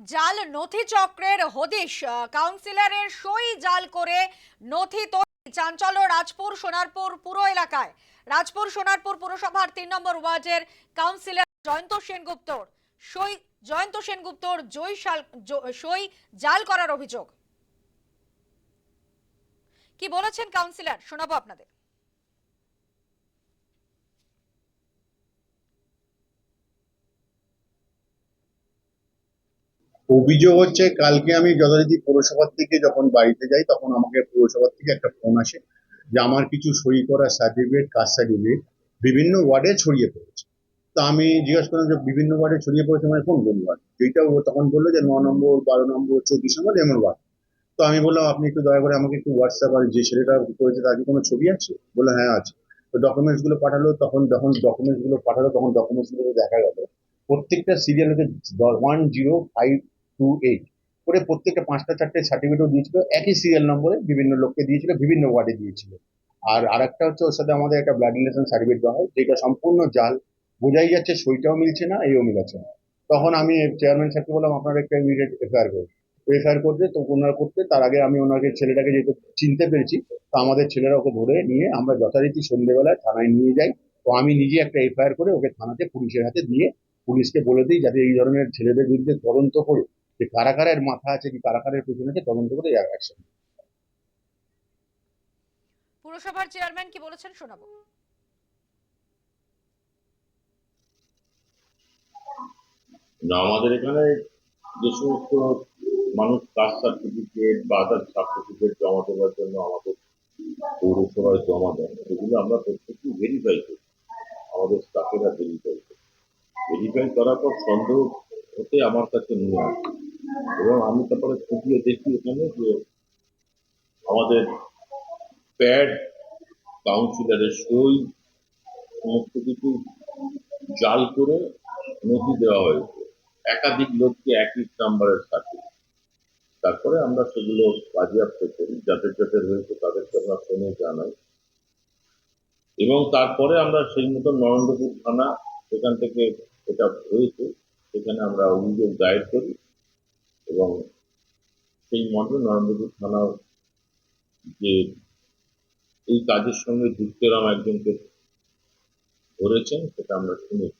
জাল নথি চক্রের হদিশ। কাউন্সিলরের সই জাল করে নথি চাঞ্চল্য রাজপুর সোনারপুর পুরো এলাকায়। রাজপুর সোনারপুর পুরসভার তিন নম্বর ওয়ার্ডের কাউন্সিলর জয়ন্ত সেনগুপ্তর। সই জয়ন্ত সেনগুপ্তর জয় সই জাল করার অভিযোগ। কি বলেছেন কাউন্সিলর? শোনাবো আপনাদের। অভিযোগ হচ্ছে, কালকে আমি যথারীতি পৌরসভার থেকে যখন বাড়িতে যাই, তখন আমাকে পৌরসভার থেকে একটা ফোন আসে যে, আমার কিছু সই করা সার্টিফিকেট কাস্ট সার্টিফিকেট বিভিন্ন ওয়ার্ডে ছড়িয়ে পড়েছে। তা আমি জিজ্ঞেস করলাম যে, বিভিন্ন ওয়ার্ডে ছড়িয়ে পড়েছে মানে কোন কোন ওয়ার্ড? যেটা ও তখন বলল যে, ন নম্বর, বারো নম্বর, চব্বিশ নম্বর এমন ওয়ার্ড। তো আমি বললাম, আপনি একটু দয়া করে আমাকে একটু হোয়াটসঅ্যাপ আর যে ছেলেটা করেছে তার কি কোনো ছবি আছে? বলল হ্যাঁ আছে। তো ডকুমেন্টসগুলো পাঠালো, তখন, যখন ডকুমেন্টসগুলো পাঠালো, তখন ডকুমেন্টসগুলো দেখা গেল। প্রত্যেকটা সিরিয়াল হচ্ছে one zero five two eight করে প্রত্যেকটা পাঁচটা, চারটে সার্টিফিকেটও দিয়েছিল। একই সিরিয়াল নম্বরে বিভিন্ন লোককে দিয়েছিল, বিভিন্ন ওয়ার্ডে দিয়েছিল। আর আরেকটা হচ্ছে ওর সাথে আমাদের একটা ব্লাড রিলেশন সার্টিফিকেট দেওয়া হয়, যেটা সম্পূর্ণ জাল। বোঝাই যাচ্ছে সইটাও মিলছে না, এও মিলাচ্ছে না। তখন আমি চেয়ারম্যান স্যারকে বললাম, আপনারা একটা ইমিডিয়েট এফআইআর করুন। এফআইআর করতে তো ওনারা করতে, তার আগে আমি ওনাকে, ছেলেটাকে যেহেতু চিনতে পেরেছি, তো আমাদের ছেলেরা ওকে ধরে নিয়ে আমরা যথারীতি সন্ধ্যেবেলায় থানায় নিয়ে যাই। তো আমি নিজে একটা এফআইআর করে ওকে থানাতে পুলিশের হাতে দিয়ে পুলিশকে বলে দিই, যাতে এই ধরনের ছেলেদের বিরুদ্ধে তদন্ত করে যে কারাগারের মাথা আছে কি কারাগারের পেছনে আছে তদন্ত করে অ্যাকশন পুরসভার চেয়ারম্যান কি বলেছেন শোনাবো? না আমাদের এখানে যে সমস্ত মানুষ কাস্ট সার্টিফিকেট বা আদার সার্টিফিকেট জমা দেওয়ার জন্য আমাদের পৌরসভায় জমা দেন সেগুলো আমরা প্রত্যেকটি ভেরিফাই করি। আমাদের স্টাফেরা ভেরিফাই করি। ভেরিফাই করার পর সন্দেহ হতে আমার কাছে নিয়ে আসে। এবং আমি তারপরে খুঁটিয়ে দেখি এখানে যে আমাদের প্যাড কাউন্সিলরের সই, সমস্ত কিছু জাল করে নথি দেওয়া হয়েছে। একাধিক লোককে একই নাম্বারের সাথে। তারপরে আমরা সেগুলো বাজেয়াপ্ত করি, যাদের যাদের হয়েছে তাদেরকে আমরা ফোনে জানাই। এবং তারপরে আমরা সেই মতো নরেন্দ্রপুর থানা, সেখান থেকে এটা হয়েছে, সেখানে আমরা অভিযোগ দায়ের করি। এবং সেই মর্মে নরেন্দ্রপুর থানার যে এই কাজের সঙ্গে যুক্তরাম একজনকে ধরেছেন, সেটা আমরা শুনেছি।